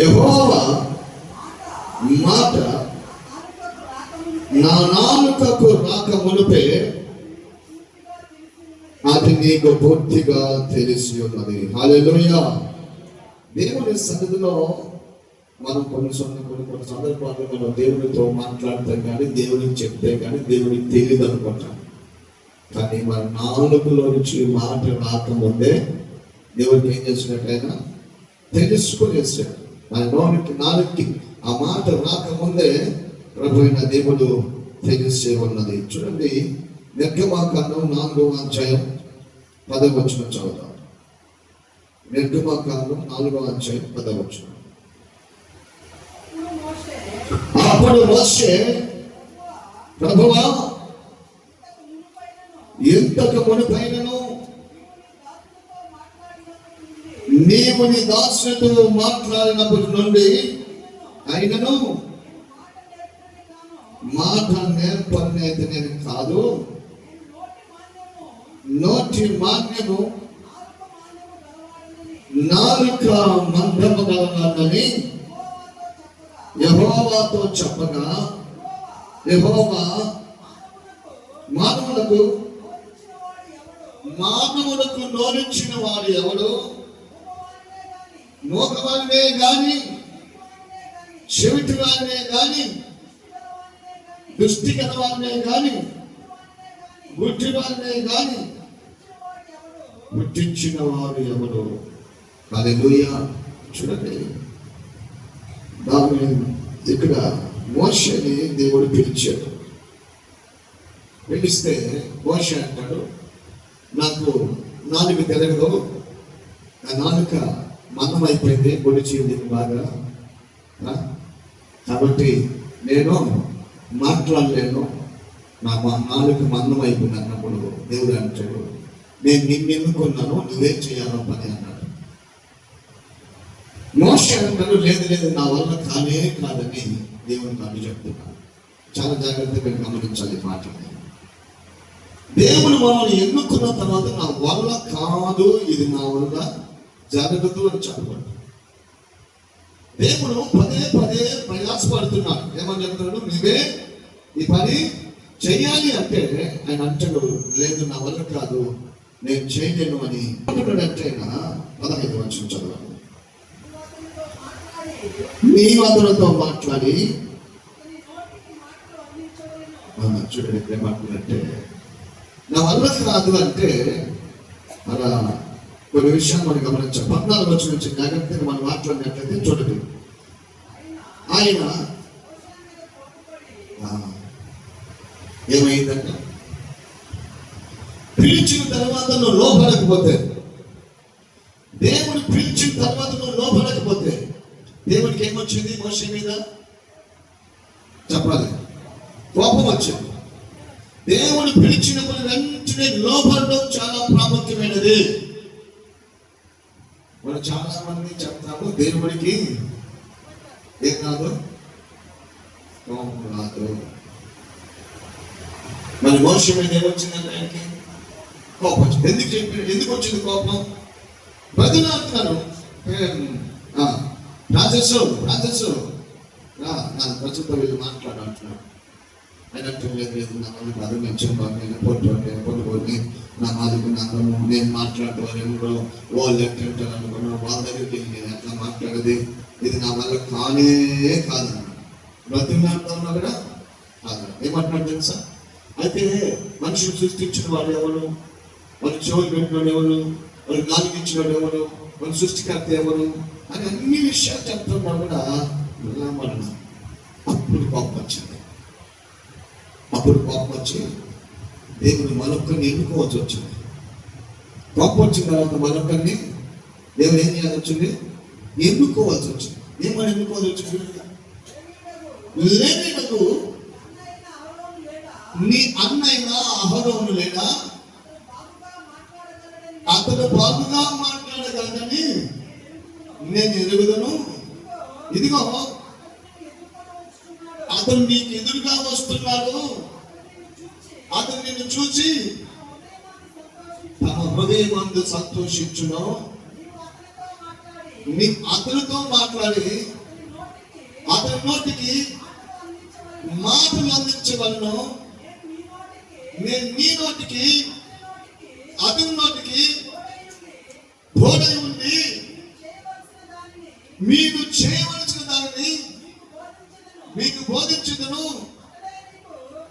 యహోవ మాట నా నాలుకకు రాక మునిపే అది నీకు పూర్తిగా తెలిసి ఉన్నది. హాలేలుయా దేవుని సన్నిధిలో మనం కొన్ని కొన్ని కొన్ని కొన్ని సందర్భాల్లో మనం దేవునితో మాట్లాడతాం కానీ దేవునికి చెప్తే కానీ దేవునికి తెలియదు అనుకుంటాం. కానీ మన నాలుగులో నుంచి మాట రాకముందే దేవుడికి ఏం చేసినట్టయినా తెలుసుకునేసాడు. మన నాలుగు. నాలుగుకి ఆ మాట రాకముందే ప్రభు అయిన దేవుడు తెలిసే ఉన్నది. చూడండి నిర్గమాకాండం నాలుగో అధ్యాయం పదవచ్చిన చదువుతాం నిర్గమాకాండం నాలుగో అధ్యాయం పదవచనం. అప్పుడు మోషే ప్రభువా ఎంతకు మునిపైనను నీవు నీ దాసుతో మాట్లాడినప్పటి నుండి అయినను మాట నేర్పడినైతే నేను కాదు. నోటి మాన్యము నాలుక మందము గలనని యహోవాతో చెప్పగా యహోవా మానవులకు మానవులకు నోరించిన వాడు ఎవడు? మోకవాడినే గాని చెవిటి వాళ్ళే గాని దృష్టి వాళ్ళే గాని గుడ్డి వాళ్ళే గాని పుట్టించిన వారు ఎవడు? హల్లెలూయా. చూడండి. దాని ఇక్కడ మోషని దేవుడు పిలిచాడు. పిలిస్తే మోష అంటాడు నాకు నాలుగు తెలగదు ఆ నాలుక మందం అయిపోయింది పొడిచింది బాగా. కాబట్టి నేను మాట్లాడలేను. నా మా మందం అయిపోయింది అన్నప్పుడు దేవుడు అంటాడు నేను నిన్ను ఎన్నుకున్నాను నువ్వేం చేయాలో పని అన్నాడు. మోస అంటాడు లేదు లేదు నా వల్ల కానే కాదని దేవుడు నాకు చెప్తున్నాను చాలా జాగ్రత్తగా గమనించాలి ఈ దేవుడు మనల్ని ఎన్నుకున్న తర్వాత నా వల్ల కాదు ఇది నా వల్ల జరగదు అని చెప్పబడ్డాడు దేవుడు పదే పదే ప్రయాసపడుతున్నాడు. ఏమని చెప్తున్నాడు? నువ్వే ఈ పని చేయాలి అంటే ఆయన అంటాడు లేదు నా వల్ల కాదు. నేను చేయలేను అని. అంటే పదహైదు వచ్చిన చదవాలి నీ అతనితో మాట్లాడి. చూడండి ఇక్కడ ఏమంటున్నట్టే నా వల్ల కాదు అంటే అలా కొన్ని విషయాలు మనం గమనించాం. పద్నాలుగు వచ్చిన నుంచి జాగ్రత్తగా మనం మాట్లాడినట్లయితే చూడండి. ఆయన ఏమైందంట? పిలిచిన తర్వాత నువ్వు లోపడకపోతే దేవుడు పిలిచిన తర్వాత నువ్వు లోపడకపోతే దేవుడికి ఏమొచ్చింది? మోస మీద చెప్పాలి. కోపం వచ్చింది. దేవుడు పిలిచినప్పుడు వెంటనే లోపడడం చాలా ప్రాముఖ్యమైనది. మనం చాలా మంది చెప్తాము దేవుడికి ఏం కాదు? కోపం రాదు. మరి మనుషు మీద ఏమొచ్చిందంటే ఆయనకి కోపం వచ్చింది. ఎందుకు చెప్పి ఎందుకు వచ్చింది కోపం? ప్రజలు అంటున్నారు ఏం, ఆ, రా నా ప్రజలతో వీళ్ళు మాట్లాడాలంటున్నాడు ఆయన అంటే లేదు లేదు నా వాళ్ళు కాదు నేను చెప్పాను నేను పొట్టు పొట్టుకొని నా మాదిరి నాకను నేను మాట్లాడేవారు వాళ్ళు ఎట్లంటారు అనుకున్నాను వాళ్ళ దగ్గరికి నేను ఎట్లా మాట్లాడేది ఇది నా వల్ల కానే కాదు బ్రతిమాడుతున్నా కూడా కాదు ఏమంటున్నాడు తెలుసా అయితే మనుషులు సృష్టించిన వాడు ఎవరు వాళ్ళు చెవులు పెట్టిన ఎవరు వాళ్ళు నాలుగు ఇచ్చినోడు ఎవరు వాళ్ళు సృష్టికర్త ఎవరు అని అన్ని విషయాలు చెప్తున్నా కూడా మనం అప్పుడు కోపం వచ్చింది అప్పుడు కోపం వచ్చి దేవుని మరొకరిని ఎన్నుకోవాల్సి వచ్చింది. కోపం వచ్చిన తర్వాత మరొకరిని దేవుడు ఏం చేయాల్సి వచ్చింది? ఎన్నుకోవాల్సి వచ్చింది. ఏమని ఎన్నుకోవాల్సి వచ్చింది లేనినకు నీ అన్నయ్య అహరోను లేడా? అతను బాగుగా మాట్లాడగలనని నేను ఎరుగుదను. ఇదిగో అతను నీకు ఎదురుగా వస్తున్నాడు. అతను నిన్ను చూసి తమ హృదయమందు సంతోషించును. నీ అతనితో మాట్లాడి అతని నోటికి మాటలు అందించవలను. నేను నీ నోటికి అతని నోటికి తోడై ఉండి మీకు చేయవలసిన దానిని మీకు బోధించుదను.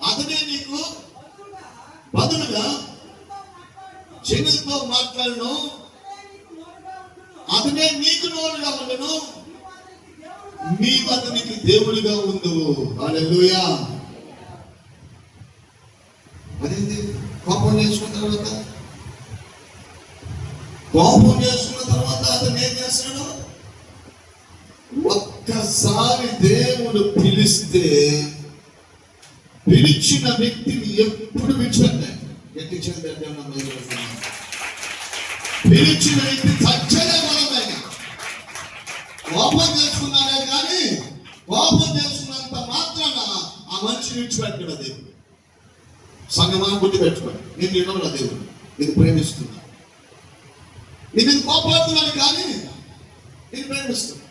అతనే నీకు బదులుగా చెవులతో మాట్లాడను. అతనే నీకు నోరుగా ఉండను. నీవు అతనికి దేవుడిగా ఉండు. అలెలుయా అదేంటి? కోపం చేసుకున్న తర్వాత? కోపం చేసుకున్న తర్వాత అతను ఏం చేస్తాడు? ఒక్కసారి దేవుడు పిలిస్తే పిలిచిన వ్యక్తిని ఎప్పుడు విడిచిపెట్టాడు ఎట్టి చెందాడు పిలిచిన వ్యక్తి చచ్చలే బలమైన. కోపం చేసుకున్నాడే కానీ కోపం చేసుకున్నంత మాత్రాన ఆ మనిషి విడిచిపెట్టాడు దేవుడు సంగమానం గుర్తు పెట్టుకోండి. నేను వినవుల దేవుడు. నేను ప్రేమిస్తున్నా. నేను కోపడుతున్నాను కానీ నేను ప్రేమిస్తున్నా.